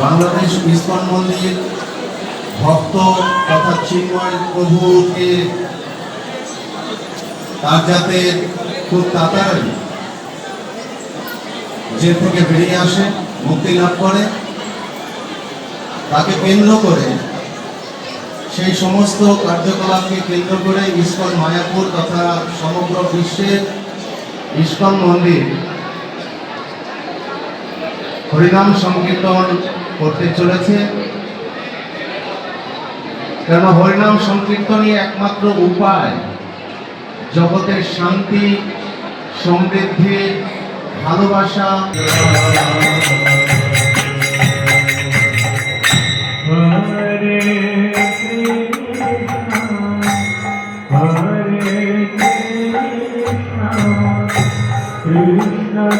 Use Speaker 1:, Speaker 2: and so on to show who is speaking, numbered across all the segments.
Speaker 1: Bangladesh ISKCON মন্দির ভক্ত তথা চিন্ময় প্রভুকে তার যাতে খুব তাড়াতাড়ি জেল থেকে বেরিয়ে আসে, মুক্তি লাভ করে। তাকে কেন্দ্র করে সেই সমস্ত কার্যকলাপকে কেন্দ্র করে ইস্কন মায়াপুর তথা সমগ্র বিশ্বের ইস্কন মন্দির হরিনাম সংকীর্তন করতে চলেছে। কেন হরিনাম সংকীর্তনই একমাত্র উপায়। জগতের শান্তি সমৃদ্ধি ভালোবাসা।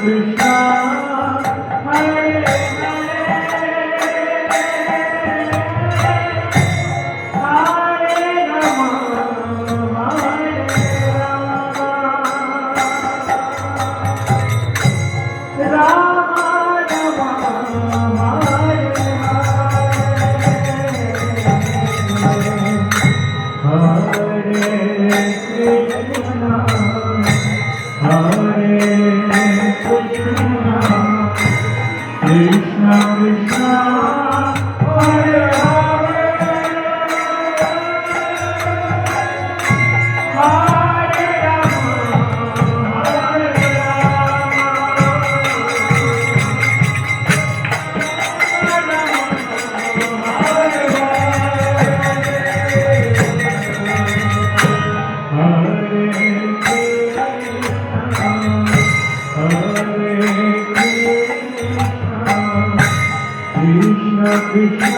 Speaker 2: Krishna, África.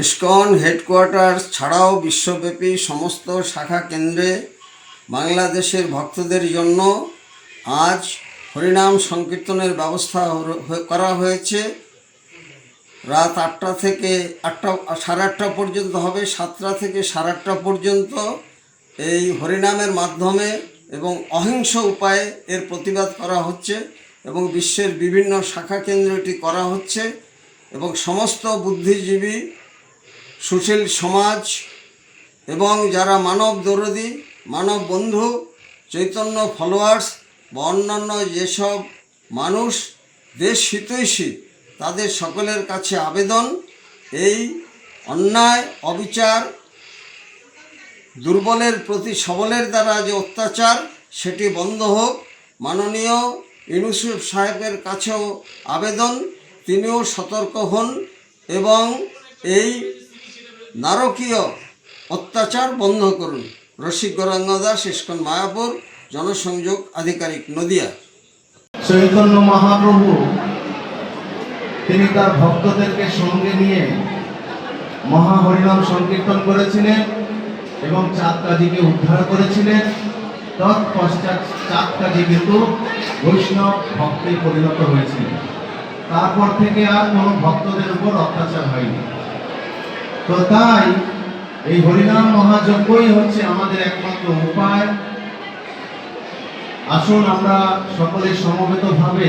Speaker 3: ইসকন হেডকোয়ার্টার ছাড়াও বিশ্বব্যাপী সমস্ত শাখা কেন্দ্রে বাংলাদেশের ভক্তদের জন্য আজ হরিনাম সংকীর্তনের ব্যবস্থা করা হয়েছে। রাত আটটা থেকে আটটা, সাড়ে আটটা পর্যন্ত হবে, সাতটা থেকে সাড়ে আটটা পর্যন্ত এই হরিনামের মাধ্যমে এবং অহিংস উপায়ে এর প্রতিবাদ করা হচ্ছে এবং বিশ্বের বিভিন্ন শাখা কেন্দ্র এটি করা হচ্ছে এবং সমস্ত বুদ্ধিজীবী, সুশীল সমাজ এবং যারা মানব দরদি, মানব বন্ধু, চৈতন্য ফলোয়ার্স বা অন্যান্য যেসব মানুষ দেশ হিতৈষী তাদের সকলের কাছে আবেদন, এই অন্যায়, অবিচার, দুর্বলের প্রতি সবলের দ্বারা যে অত্যাচার, সেটি বন্ধ হোক। মাননীয় ইউনুসুফ সাহেবের কাছেও আবেদন, তিনিও সতর্ক হন এবং এই নারকীয় অত্যাচার বন্ধ করুন। রসিক গৌরাঙ্গ দাস ইস্কন মায়াপুর, জনসংযোগ আধিকারিক নদিয়া।
Speaker 1: চৈতন্য মহাপ্রভু তিনি তার ভক্তদেরকে সঙ্গে নিয়ে মহা হরিনাম সংকীর্তন করেছিলেন এবং চাঁদ কাজীকে উদ্ধার করেছিলেন। তৎপশ্চাৎ চাঁদ কাজী কিন্তু বৈষ্ণব ভক্তে পরিণত হয়েছিলেন। তারপর থেকে আর কোনো ভক্তদের উপর অত্যাচার হয়নি। তো তাই এই হরিনাম মহাযজ্ঞই হচ্ছে আমাদের একমাত্র উপায়। আসুন আমরা সকলে সমবেতভাবে